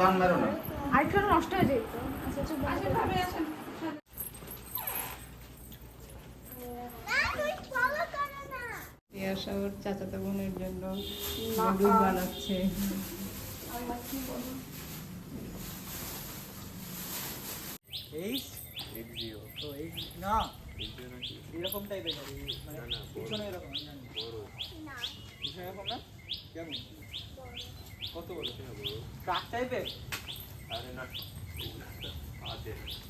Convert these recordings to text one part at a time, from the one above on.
টান মারো না। আরেকটু নষ্ট হয়ে যেত আচ্ছা চুপ আসেন ভাবি ওর চাচাতো বোনের জন্য না, বানাচ্ছে। না। এরকম টাইপের মানে পিছনে এরকম জানি পিছনে এরকম না? কেমন? কত বড় ট্রাক টাইপের আরে না হ্যাঁ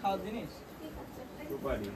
খাওয়ার জিনিস সুপারি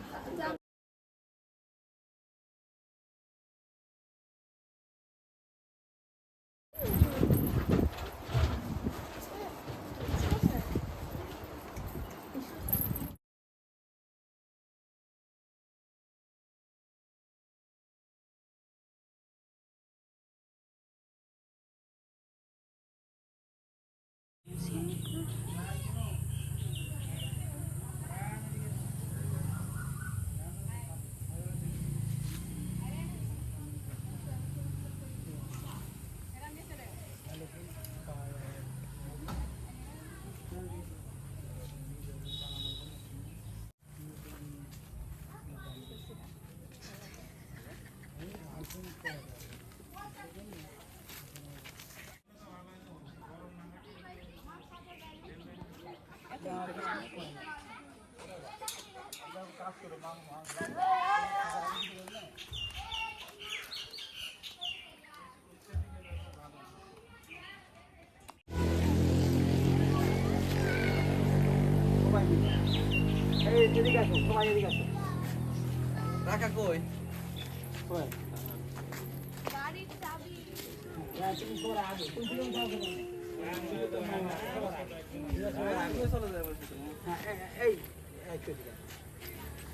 এই এদিকে আসো সবাই এদিকে আসো রাখা কই কই গাড়ির চাবি তুমি সবার আগে তুমি কেন হ্যাঁ, এই এই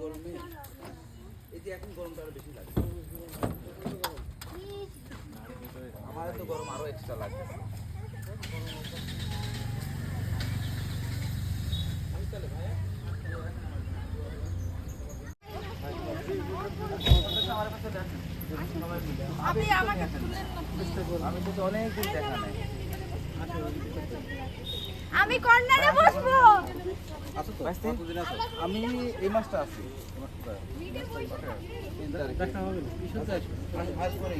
গরমে। এতে এখন গরমটা আরও বেশি লাগে আমার তো গরম আরও এক্সট্রা নাই। আমি কর্নারে বসবো। আছো তো কতদিন আছো? আমি এই মাসটা আছি। দেখা হবে না।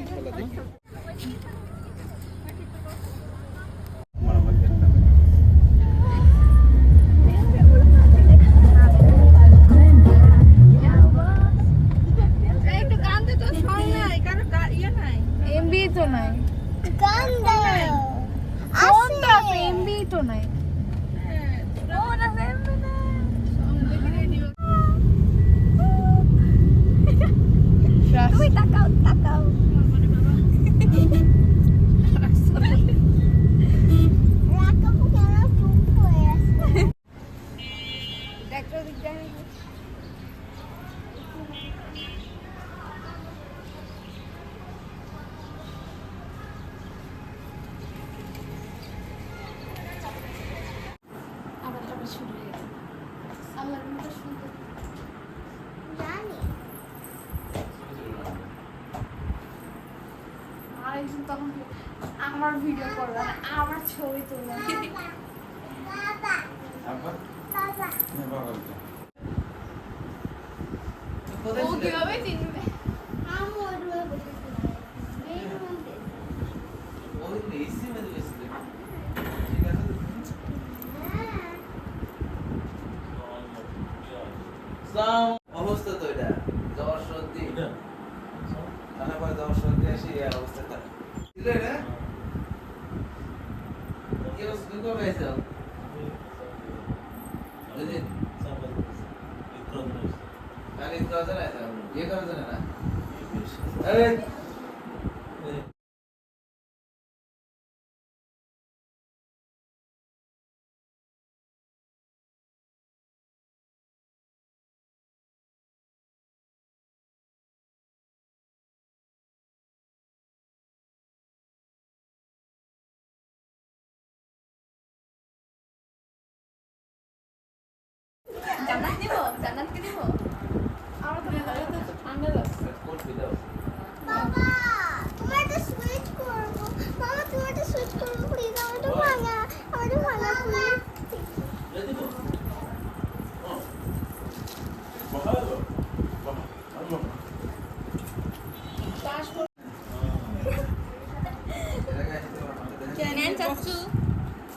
ইনশাল্লাহ দেখি। টেনশন তখন আমার ভিডিও করবে আমার ছবি তুলবে। ও কীভাবে চিনবে? আমি వేసావు కానీ ఇది కౌజర్ అయితే ఏ కౌజర్ అయినా জান্নাত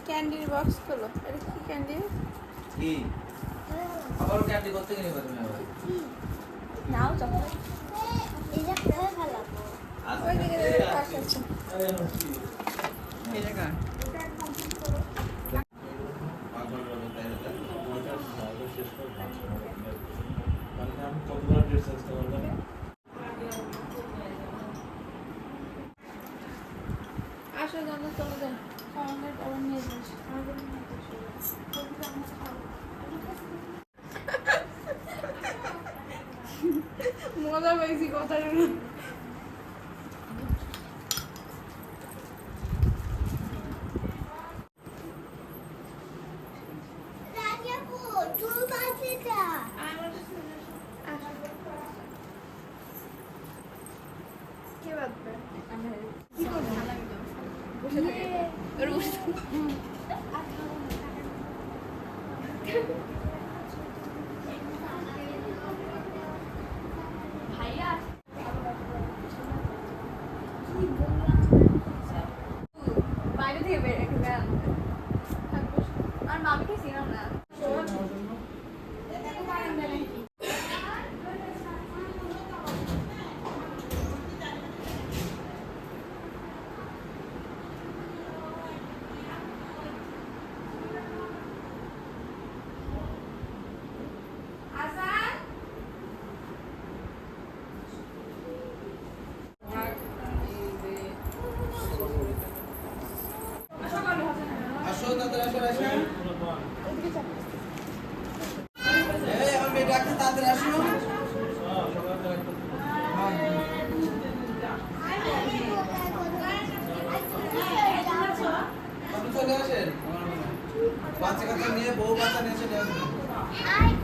ক্যান্ডির বক্স খোলো। এটা কি ক্যান্ডি কি? আবার ক্যান্ডি করতে গেলে তুমি আবার। নাও চকলেট। এটা কোথায় ফেলাবো ওই দিকে পাশে আছে। আসো জানো চলে যাও খাওয়ানোর আবার নিয়ে যাস আমাদের নিয়ে যাস। মজা পেয়েছি কথাটা। রাজাপু তুমি পাশে যা কে বাঁধবে কি করব বসে থাকে ওর বসে ভাইয়া বাইরে থেকে বের রেখে আর মামিকে ছিলাম না আসান আসো তাড়াতাড়ি আসো আসো এই আমার মেয়ে ডাকছে তাড়াতাড়ি আসো আপনি চলে আসেন বাচ্চা কাচ্চা নিয়ে বউ বাচ্চা নিয়ে চলে আসবেন